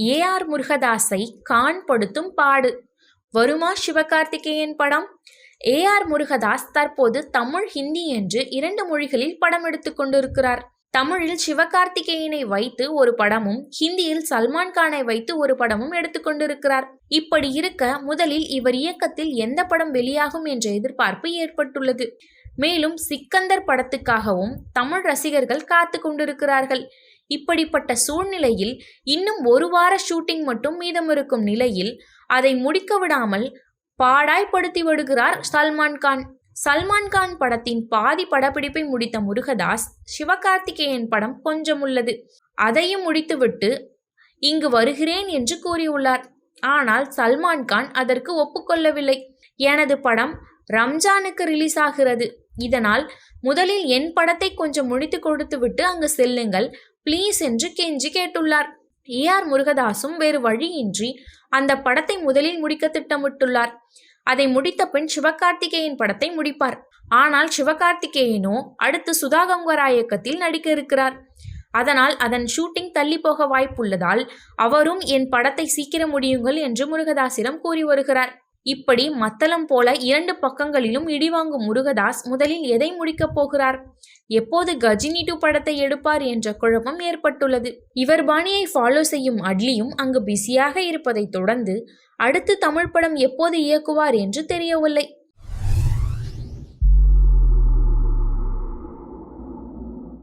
A R முருகதாஸை காண்படுத்தும் பாடு. வருமா சிவகார்த்திகேயன் படம்? ஏ ஆர் முருகதாஸ் தற்போது தமிழ் ஹிந்தி என்று இரண்டு மொழிகளில் படம் எடுத்துக் கொண்டிருக்கிறார். தமிழில் சிவகார்த்திகேயனை வைத்து ஒரு படமும் ஹிந்தியில் சல்மான் கானை வைத்து ஒரு படமும் எடுத்துக்கொண்டிருக்கிறார் இப்படி இருக்க முதலில் இவர் இயக்கத்தில் எந்த படம் வெளியாகும் என்ற எதிர்பார்ப்பு ஏற்பட்டுள்ளது. மேலும் சிக்கந்தர் படத்துக்காகவும் தமிழ் ரசிகர்கள் காத்து கொண்டிருக்கிறார்கள். இப்படிப்பட்ட சூழ்நிலையில் இன்னும் ஒரு வார ஷூட்டிங் மட்டும் மீதமிருக்கும் நிலையில் அதை முடிக்க விடாமல் பாடாய்படுத்தி விடுகிறார் சல்மான் கான். சல்மான் கான் படத்தின் பாதி படப்பிடிப்பை முடித்த முருகதாஸ் சிவகார்த்திகேயன் படம் கொஞ்சம் உள்ளது. அதையும் முடித்துவிட்டு இங்கு வருகிறேன் என்று கூறியுள்ளார். ஆனால் சல்மான் கான் அதற்கு ஒப்புக்கொள்ளவில்லை. எனது படம் ரம்ஜானுக்கு ரிலீஸ் ஆகிறது. இதனால் முதலில் என் படத்தை கொஞ்சம் முடித்து கொடுத்துவிட்டு அங்கு செல்லுங்கள். ப்ளீஸ் என்று கெஞ்சி கேட்டுள்ளார். ஏ ஆர் முருகதாசும் வேறு வழியின்றி அந்த படத்தை முதலில் முடிக்க திட்டமிட்டுள்ளார். அதை முடித்த பின் சிவகார்த்திகேயன் படத்தை முடிப்பார். ஆனால் சிவகார்த்திகேயனோ அடுத்து சுதா கங்குவரா இயக்கத்தில் நடிக்க இருக்கிறார். அதனால் அதன் ஷூட்டிங் தள்ளி போக வாய்ப்புள்ளதால் அவரும் என் படத்தை சீக்கிரம் முடியுங்கள் என்று முருகதாசிடம் கூறி வருகிறார். இப்படி மத்தளம் போல இரண்டு பக்கங்களிலும் இடிவாங்கும் முருகதாஸ் முதலில் எதை முடிக்கப் போகிறார்? எப்போது கஜினி டூ படத்தை எடுப்பார் என்ற குழப்பம் ஏற்பட்டுள்ளது. இவர் பாணியை ஃபாலோ செய்யும் அட்லியும் அங்கு பிஸியாக இருப்பதை தொடர்ந்து அடுத்து தமிழ் படம் எப்போது இயக்குவார் என்று தெரியவில்லை.